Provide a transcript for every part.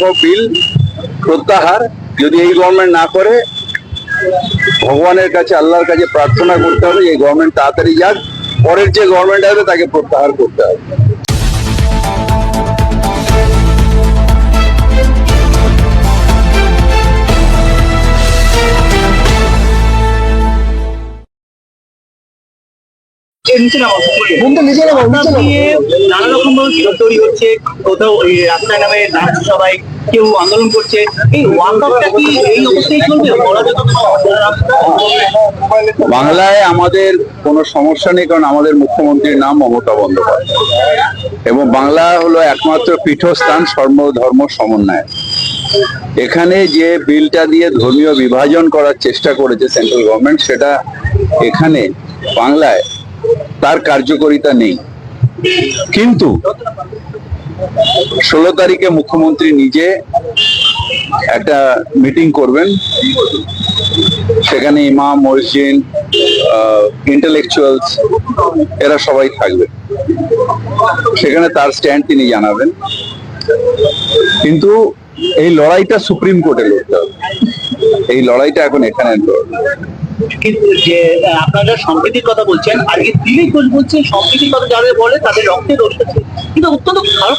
ওয়াকফ বিল প্রত্যাহার যদি এই গভর্নমেন্ট না করে, ভগবানের কাছে, আল্লাহর কাছে প্রার্থনা করতে হবে এই গভর্নমেন্ট তাড়াতাড়ি যাক, পরের যে গভর্নমেন্ট আসবে তাকে প্রত্যাহার করতে হবে। ঘুমটা নিচে নামাও, নিচে নামাও। নানা রকম ভাবে বিরোধ তৈরি হচ্ছে। কোথাও ওই রাস্তায় নামে দাঁড়াচ্ছে সবাই কেউ আন্দোলন করছে। এই ওয়ার্কআউটটা কি এই অবস্থায় চলবে? বাংলায় আমাদের কোনো সমস্যা নেই কারণ আমাদের মুখ্যমন্ত্রীর নাম মমতা বন্দ্যোপাধ্যায়। এবং বাংলা হলো একমাত্র পীঠস্থান সর্ব ধর্ম সমন্বয়। এখানে যে বিলটা দিয়ে ধর্মীয় বিভাজন করার চেষ্টা করেছে সেন্ট্রাল গভর্নমেন্ট সেটা এখানে বাংলায় তার কার্যকারিতা নেই। কিন্তু ষোলো তারিখে মুখ্যমন্ত্রী নিজে একটা মিটিং করবেন। সেখানে ইমাম, মসজিদ ইন্টেলেকচুয়ালস এরা সবাই থাকবে। সেখানে তার স্ট্যান্ড তিনি জানাবেন। কিন্তু এই লড়াইটা সুপ্রিম কোর্টে লড়তে হবে। এই লড়াইটা এখন এখানে লড়বে। যে আপনারা সম্প্রীতির কথা বলছেন আজকে দিলীপ ঘোষ বলছেন সম্প্রীতির কথা যাদের বলে, তাদের রক্তে দোষ আছে। কিন্তু অত্যন্ত খারাপ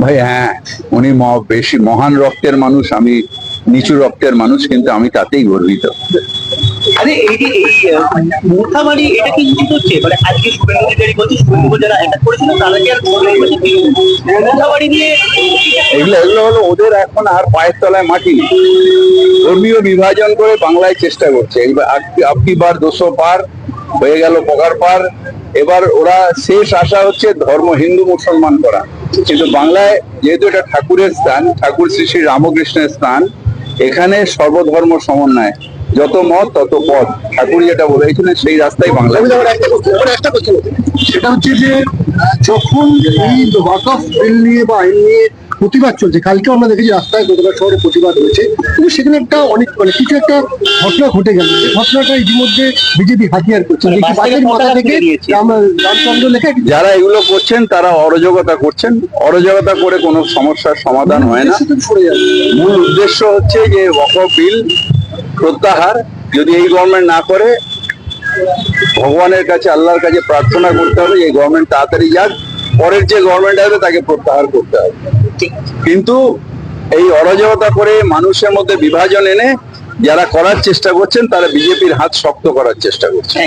ভাই হ্যাঁ উনি বেশি মহান রক্তের মানুষ, আমি নিচু রক্তের মানুষ, কিন্তু আমি তাতেই গর্বিত। আরে এই যে এই মুথাবাড়ি, এটা কি উচিত হচ্ছে? মানে আজকে শুভেন্দু অধিকারী বলছে শুভেন্দু যারা অ্যাটাক করেছিল তাদেরকে আর মুথাবাড়ি নিয়ে এগুলো এগুলো হলো ওদের এখন আর পায়ের তলায় মাটি। ধর্মীয় বিভাজন করে বাংলায় চেষ্টা করছে। এইবার আপ- আপকি বার দুশো পার হয়ে গেল পকার পার। এবার ওরা শেষ আশা হচ্ছে ধর্ম হিন্দু মুসলমান করা। কিন্তু বাংলায় যেহেতু এটা ঠাকুরের স্থান, ঠাকুর শ্রী শ্রী রামকৃষ্ণের স্থান, এখানে সর্বধর্ম সমন্বয়। যত মত তত পথ। ঠাকুর যেটা বলেছিলেন সেই রাস্তায় বাংলা। আমার। সেটা হচ্ছে যে যখন এই ওয়াকফ বিল নিয়ে বা আইন নিয়ে প্রতিবাদ চলছে কালকে আমরা দেখেছি রাস্তায় কলকাতা শহরে প্রতিবাদ হয়েছে কিন্তু সেখানে একটা অনেক মানে কিছু একটা ঘটনা ঘটে গেল। ঘটনাটা ইতিমধ্যে বিজেপি হাতিয়ার করছে। মানে মাথা থেকে তুলে রামচন্দ্র লেখা যারা এগুলো করছেন তারা অরাজকতা করছেন। অরাজকতা করে কোনো সমস্যার সমাধান হয় না। মূল উদ্দেশ্য হচ্ছে যে ওয়াকফ বিল প্রত্যাহার যদি এই গভর্নমেন্ট না করে, ভগবানের কাছে, আল্লাহর কাছে প্রার্থনা করতে হবে, এই গভর্নমেন্ট তাড়াতাড়ি যাক, পরের যে গভর্নমেন্ট আসবে তাকে প্রত্যাহার করতে হবে। কিন্তু এই অরাজকতা করে মানুষের মধ্যে বিভাজন এনে যারা করার চেষ্টা করছেন, তারা বিজেপির হাত শক্ত করার চেষ্টা করছে